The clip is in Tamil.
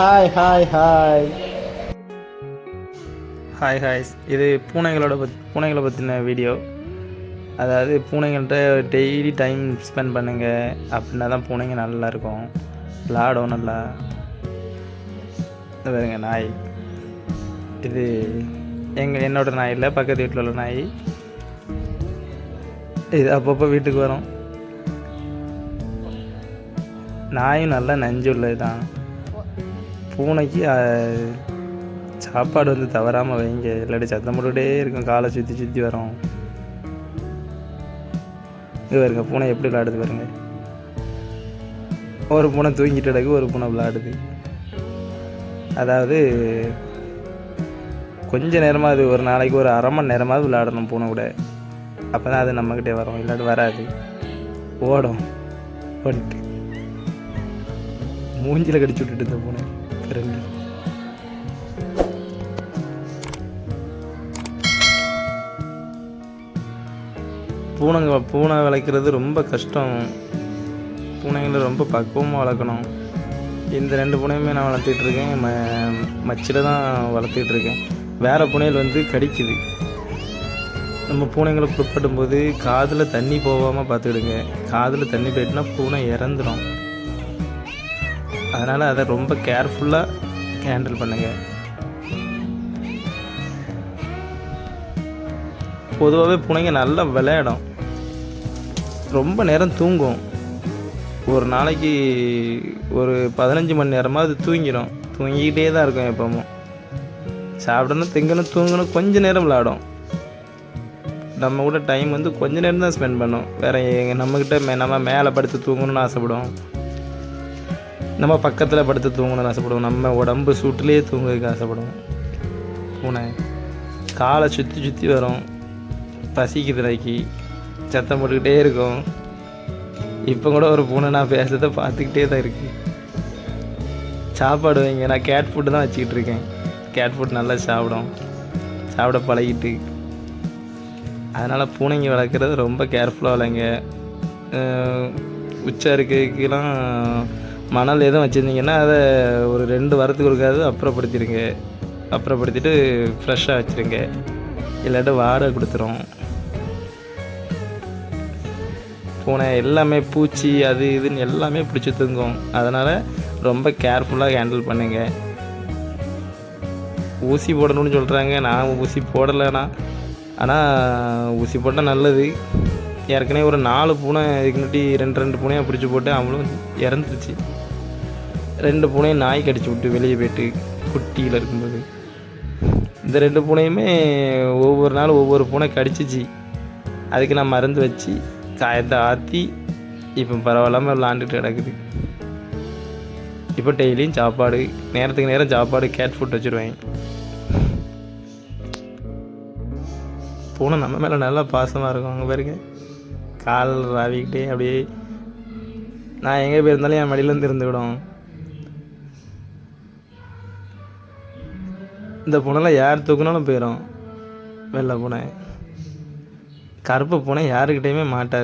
Hi hi hi hi hi இது பூனைகளோட பத் பூனைகளை பற்றின வீடியோ அதாவது பூனைங்கள்கிட்ட டெய்லி டைம் ஸ்பெண்ட் பண்ணுங்க அப்படின்னா தான் பூனைங்க நல்லா இருக்கும். விளாடும் நல்லா. பாருங்க நாய். இது எங்கள் என்னோட நாய் இல்லை பக்கத்து வீட்டில் உள்ள நாய். இது அப்பப்போ வீட்டுக்கு வரும். நாயும் நல்லா நஞ்சு உள்ளது தான் பூனைக்கு சாப்பாடு வந்து தவறாமல் வைங்க. இல்லாட்டி சத்தம் போட்டுக்கிட்டே இருக்கும். காலை சுற்றி சுற்றி வரும். இது பாருங்க பூனை எப்படி விளாடுது பாருங்க. ஒரு பூனை தூங்கிட்டு கிடக்கு ஒரு பூனை விளாடுது அதாவது கொஞ்ச நேரமாக அது ஒரு நாளைக்கு ஒரு அரை மணி நேரமாவது விளையாடணும் பூனை கூட. அப்போ தான் அது நம்மக்கிட்டே வரும். இல்லாட்டி வராது. ஓடும். ஓடிட்டு. மூஞ்சில கடிச்சு விட்டுட்டு இந்த பூனை. ரெண்டு. பூனைங்க பூனை வளர்க்குறது ரொம்ப கஷ்டம். பூனைங்களை ரொம்ப பக்குவமாக வளர்க்கணும். இந்த ரெண்டு பூனையுமே நான் வளர்த்திட்ருக்கேன் ம மச்சில் தான் வளர்த்திட்ருக்கேன் வேறு பூனையில் வந்து கடிக்குது. நம்ம பூனைங்களை குளிப்பாட்டும் போது காதில் தண்ணி போகாமல் பார்த்துக்கிடுங்க. காதில் தண்ணி போயிட்டுனா பூனை இறந்துடும் அதனால் அதை ரொம்ப கேர்ஃபுல்லாக ஹேண்டில் பண்ணுங்கள் பொதுவாகவே பூனைங்க நல்லா விளையாடும். ரொம்ப நேரம் தூங்கும். ஒரு நாளைக்கு ஒரு பதினஞ்சு மணி நேரமாவது தூங்கிடும் தூங்கிக்கிட்டே தான் இருக்கும் எப்பவும். சாப்பிடணும் திங்கணும் தூங்கணும் கொஞ்ச நேரம் விளையாடும் நம்ம கூட டைம் வந்து கொஞ்ச நேரம் தான் ஸ்பெண்ட் பண்ணும். வேறு நம்மக்கிட்ட மே நம்ம மேலே படுத்து தூங்கணும்னு ஆசைப்படுவோம். நம்ம பக்கத்தில் படுத்து தூங்கணும்னு ஆசைப்படுவோம். நம்ம உடம்பு சூட்டிலேயே தூங்குறதுக்கு ஆசைப்படுவோம். பூனை காலை சுற்றி சுற்றி வரும். பசிக்குதுலைக்கு சத்தம் போட்டுக்கிட்டே இருக்கும். இப்போ கூட ஒரு பூனை நான் பேசுறதை பார்த்துக்கிட்டே தான் இருக்குது சாப்பாடு வைங்க. நான் கேட் ஃபுட்டு தான் வச்சுக்கிட்டு இருக்கேன். கேட் ஃபுட் நல்லா சாப்பிடும். சாப்பிட பழகிட்டு. அதனால் பூனைங்க வளர்க்குறது ரொம்ப கேர்ஃபுல்லாக வளங்க உச்சா இருக்குக்கெல்லாம் மணல் எதுவும் வச்சுருந்தீங்கன்னா அதை ஒரு ரெண்டு வாரத்துக்கு இருக்காது அப்புறப்படுத்திடுங்க அப்புறப்படுத்திட்டு ஃப்ரெஷ்ஷாக வச்சுருங்க. இல்லாட்டி வாடகை கொடுத்துரும். பூனை எல்லாமே பூச்சி அது இதுன்னு எல்லாமே பிடிச்சி தூங்கும். அதனால் ரொம்ப கேர்ஃபுல்லாக ஹேண்டில் பண்ணுங்க. ஊசி போடணும்னு சொல்கிறாங்க நான் ஊசி போடலைண்ணா ஆனால் ஊசி போட்டால் நல்லது. ஏற்கனவே ஒரு நாலு பூனை இதுக்கு முன்னாடி ரெண்டு ரெண்டு பூனையாக பிடிச்சி போட்டு அவங்களும் இறந்துருச்சு. ரெண்டு பூனையும் நாய் கடிச்சு விட்டு வெளியே போயிட்டு குட்டியில் இருக்கும்போது. இந்த ரெண்டு பூனையுமே ஒவ்வொரு நாள் ஒவ்வொரு பூனை கடிச்சிச்சு. அதுக்கு நான் மருந்து வச்சு காயத்தை ஆற்றி இப்போ பரவாயில்லாமல் விளாண்டுட்டு கிடக்குது. இப்போ டெய்லியும் சாப்பாடு நேரத்துக்கு நேரம் சாப்பாடு கேட் ஃபுட் வச்சுருவேன். பூனை நம்ம மேலே நல்லா பாசமாக இருக்கும் அங்கே பாருங்க. கால் ராவிக்கிட்டே அப்படியே நான் எங்கே போயிருந்தாலும் என் மடியிலேருந்து இருந்துவிடும் இந்த பூனைலாம் யார் தூக்குனாலும் போயிடும் வெள்ளை பூனை. கருப்பு பூனை யாருக்கிட்டேயுமே மாட்டாது.